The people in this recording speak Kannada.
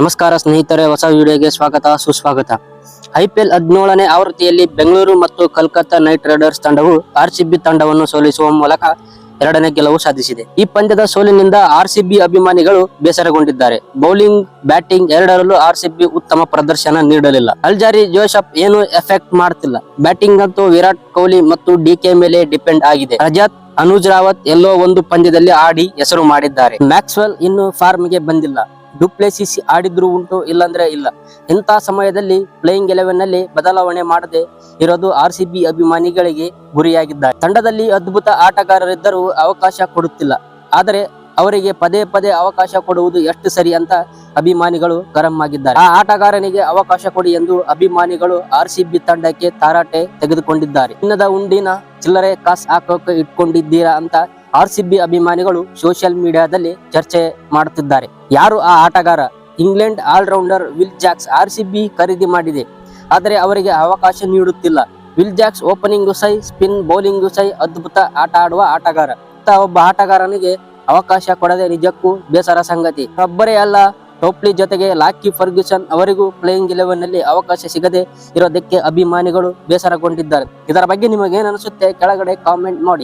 ನಮಸ್ಕಾರ ಸ್ನೇಹಿತರೆ, ಹೊಸ ವಿಡಿಯೋಗೆ ಸ್ವಾಗತ, ಸುಸ್ವಾಗತ. ಐಪಿಎಲ್ ಹದಿನೇಳನೇ ಆವೃತ್ತಿಯಲ್ಲಿ ಬೆಂಗಳೂರು ಮತ್ತು ಕಲ್ಕತ್ತಾ ನೈಟ್ ರೈಡರ್ಸ್ ತಂಡವು ಆರ್ಸಿಬಿ ತಂಡವನ್ನು ಸೋಲಿಸುವ ಮೂಲಕ ಎರಡನೇ ಗೆಲುವು ಸಾಧಿಸಿದೆ. ಈ ಪಂದ್ಯದ ಸೋಲಿನಿಂದ ಆರ್ಸಿಬಿ ಅಭಿಮಾನಿಗಳು ಬೇಸರಗೊಂಡಿದ್ದಾರೆ. ಬೌಲಿಂಗ್, ಬ್ಯಾಟಿಂಗ್ ಎರಡರಲ್ಲೂ ಆರ್ಸಿಬಿ ಉತ್ತಮ ಪ್ರದರ್ಶನ ನೀಡಲಿಲ್ಲ. ಅಲ್ಜಾರಿ ಜೋಶಪ್ ಏನು ಎಫೆಕ್ಟ್ ಮಾಡ್ತಿಲ್ಲ. ಬ್ಯಾಟಿಂಗ್ ಅಂತೂ ವಿರಾಟ್ ಕೊಹ್ಲಿ ಮತ್ತು ಡಿಕೆ ಮೇಲೆ ಡಿಪೆಂಡ್ ಆಗಿದೆ. ರಜಾತ್, ಅನುಜ್ ರಾವತ್ ಎಲ್ಲೋ ಒಂದು ಪಂದ್ಯದಲ್ಲಿ ಆಡಿ ಹೆಸರು ಮಾಡಿದ್ದಾರೆ. ಮ್ಯಾಕ್ಸ್ವೆಲ್ ಇನ್ನು ಫಾರ್ಮ್ಗೆ ಬಂದಿಲ್ಲ. ಡುಪ್ಲೆಸಿಸ್ ಆಡಿದ್ರು ಉಂಟು, ಇಲ್ಲಾಂದ್ರೆ ಇಲ್ಲ. ಇಂಥ ಸಮಯದಲ್ಲಿ ಪ್ಲೇಯಿಂಗ್ ಎಲೆವೆನ್ನಲ್ಲಿ ಬದಲಾವಣೆ ಮಾಡದೆ ಇರೋದು ಆರ್ ಸಿ ಅಭಿಮಾನಿಗಳಿಗೆ ಗುರಿಯಾಗಿದ್ದಾರೆ. ತಂಡದಲ್ಲಿ ಅದ್ಭುತ ಆಟಗಾರರಿದ್ದರೂ ಅವಕಾಶ ಕೊಡುತ್ತಿಲ್ಲ. ಆದರೆ ಅವರಿಗೆ ಪದೇ ಪದೇ ಅವಕಾಶ ಕೊಡುವುದು ಎಷ್ಟು ಸರಿ ಅಂತ ಅಭಿಮಾನಿಗಳು ಗರಂ ಆಗಿದ್ದಾರೆ. ಆ ಆಟಗಾರನಿಗೆ ಅವಕಾಶ ಕೊಡಿ ಎಂದು ಅಭಿಮಾನಿಗಳು ಆರ್ ಸಿ ತಂಡಕ್ಕೆ ತಾರಾಟೆ ತೆಗೆದುಕೊಂಡಿದ್ದಾರೆ. ಚಿನ್ನದ ಉಂಡಿನ ಚಿಲ್ಲರೆ ಕಾಸ್ ಹಾಕೋಕೆ ಇಟ್ಕೊಂಡಿದ್ದೀರಾ ಅಂತ ಆರ್ ಅಭಿಮಾನಿಗಳು ಸೋಷಿಯಲ್ ಮೀಡಿಯಾದಲ್ಲಿ ಚರ್ಚೆ ಮಾಡುತ್ತಿದ್ದಾರೆ. ಯಾರು ಆ ಆಟಗಾರ? England allrounder Will Jacks R ಖರೀದಿ ಮಾಡಿದೆ. ಆದರೆ ಅವರಿಗೆ ಅವಕಾಶ ನೀಡುತ್ತಿಲ್ಲ. ವಿಲ್ ಜಾಕ್ಸ್ ಓಪನಿಂಗ್ ಸೈ, ಸ್ಪಿನ್ ಬೌಲಿಂಗ್ ಸೈ ಅದ್ಭುತ ಆಟ ಆಡುವ ಆಟಗಾರ. ಒಬ್ಬ ಆಟಗಾರನಿಗೆ ಅವಕಾಶ ಕೊಡದೆ ನಿಜಕ್ಕೂ ಬೇಸರ ಸಂಗತಿ. ಒಬ್ಬರೇ ಅಲ್ಲ, ಟೋಪ್ಲಿ ಜೊತೆಗೆ ಲಾಕಿ ಫರ್ಗ್ಯೂಸನ್ ಅವರಿಗೂ ಪ್ಲೇಯಿಂಗ್ ಇಲೆವೆನ್ನಲ್ಲಿ ಅವಕಾಶ ಸಿಗದೆ ಇರೋದಕ್ಕೆ ಅಭಿಮಾನಿಗಳು ಬೇಸರಗೊಂಡಿದ್ದಾರೆ. ಇದರ ಬಗ್ಗೆ ನಿಮಗೆ ಅನಿಸುತ್ತೆ ಕೆಳಗಡೆ ಕಾಮೆಂಟ್ ಮಾಡಿ.